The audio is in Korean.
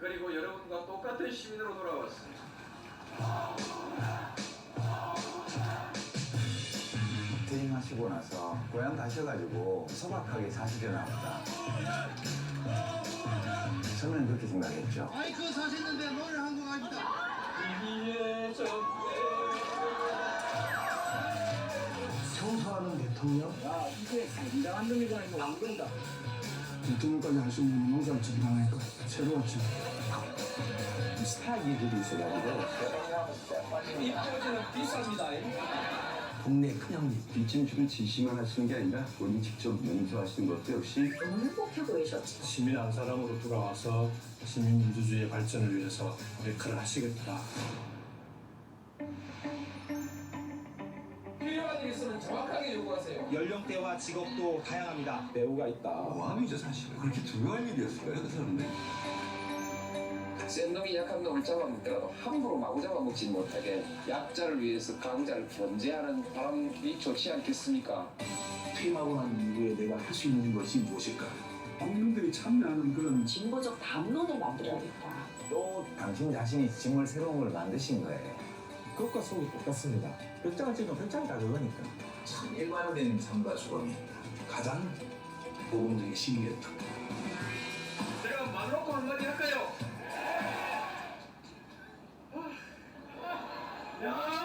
그리고 여러분과 똑같은 시민으로 돌아왔습니다. 퇴임하시고 나서 고향 가셔가지고 소박하게 사시려나 보다. 처음에는 그렇게 생각했죠. 마이크 사셨는데 노래 한곡 합니다. 청소하는 대통령? 야, 이게 굉장한 놈이구나, 이거 왕동다. 대통령까지 할 수 있는 농사를 지나니까 새로웠죠. 스타 기들이 있어가지고 입꼬지는 비쌉니다. 동네 큰형님 뒷짐주를 지시만 하시는 게 아니라 본인 직접 용서하시는 것도 역시 행복해 보이셨죠. 시민 한 사람으로 돌아와서 시민 민주주의의 발전을 위해서 역할을 하시겠다. 일 있으면 정확하게 요구하세요. 연령대와 직업도 다양합니다. 배우가 있다. 모함이죠 사실은 그렇게 중요한 일이었을까요 그 사람들 센 놈이 약한 놈을 잡아먹더라도 함부로 마구 잡아먹지 못하게 약자를 위해서 강자를 견제하는 바람이 좋지 않겠습니까? 퇴임하고 난 이후에 내가 할 수 있는 것이 무엇일까? 국민들이 참여하는 그런 진보적 담론을 만들어야겠다. 또 당신 자신이 짐을 새로운 걸 만드신 거예요. 그것과 속이 똑같습니다. 벽장을 찍으면 벽장이 다 그거니까. 참 일관된 삶과 죽음이 가장 모범적인 시민이었다. 제가 말 놓고 한마디 할까요? 야 기분 좋다!